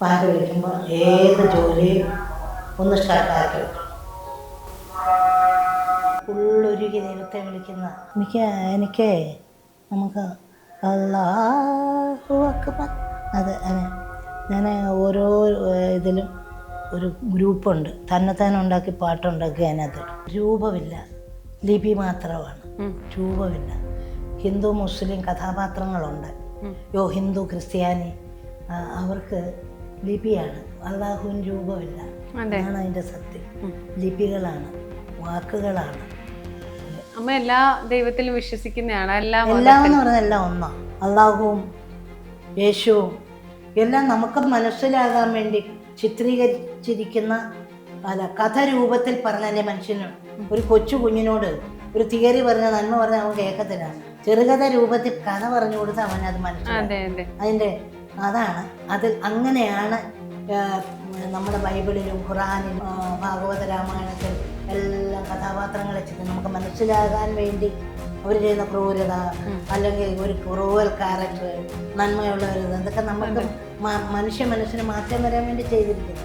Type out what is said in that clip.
പാട്ട് വിളിക്കുമ്പോൾ ഏത് ജോലിയും ഒന്ന് സ്റ്റാർട്ടാക്കി ഉള്ളൊരുക്കി ദൈവത്തെ വിളിക്കുന്ന എനിക്ക് എനിക്ക് നമുക്ക് അക്ബർ. അത് ഞാൻ ഓരോ ഇതിലും ഒരു ഗ്രൂപ്പുണ്ട്. തന്നെത്താനെ ഉണ്ടാക്കി പാട്ടുണ്ടാക്കി അതിനകത്ത് രൂപമില്ല. ലിപി മാത്രമാണ്. രൂപമില്ല. ഹിന്ദു മുസ്ലിം കഥാപാത്രങ്ങളുണ്ട്. യോ ഹിന്ദു ക്രിസ്ത്യാനി അവർക്ക് ലിപിയാണ്. അള്ളാഹുൻ രൂപമില്ല. അതെ. അതാണ് അതിന്റെ സത്യം. ലിപികളാണ് വാക്കുകളാണ്. അമ്മ എല്ലാ ദൈവത്തിലും വിശ്വസിക്കുന്നതാണ് എല്ലാം എല്ലാം എന്ന് പറഞ്ഞാൽ എല്ലാം ഒന്നാണ് അള്ളാഹുവും യേശുവും എല്ലാം നമുക്ക് മനസ്സിലാകാൻ വേണ്ടി ചിത്രീകരിച്ചിരിക്കുന്ന അല്ല കഥ രൂപത്തിൽ പറഞ്ഞാലേ മനുഷ്യന് ഒരു കൊച്ചു കുഞ്ഞിനോട് ഒരു തിയറി പറഞ്ഞ നന്മ പറഞ്ഞാൽ അവൻ കേൾക്കത്തില്ല. ചെറുകഥ രൂപത്തിൽ കഥ പറഞ്ഞു കൊടുത്ത് അവൻ അത് മനസ്സിലാക്കും അതെ അതെ. അതിന്റെ അതാണ്. അതിൽ അങ്ങനെയാണ് നമ്മുടെ ബൈബിളിലും ഖുറാനിലും ഭാഗവത രാമായണത്തിൽ എല്ലാം കഥാപാത്രങ്ങളെ ചിത്രം നമുക്ക് മനസ്സിലാകാൻ വേണ്ടി അവർ ചെയ്യുന്ന ക്രൂരത അല്ലെങ്കിൽ ഒരു ക്രൂവൽ ക്യാരക്ടർ നന്മയുള്ള അതൊക്കെ ഇതൊക്കെ നമുക്ക് മനുഷ്യ മനസ്സിന് മാറ്റം വരാൻ വേണ്ടി ചെയ്തിരിക്കുന്നു.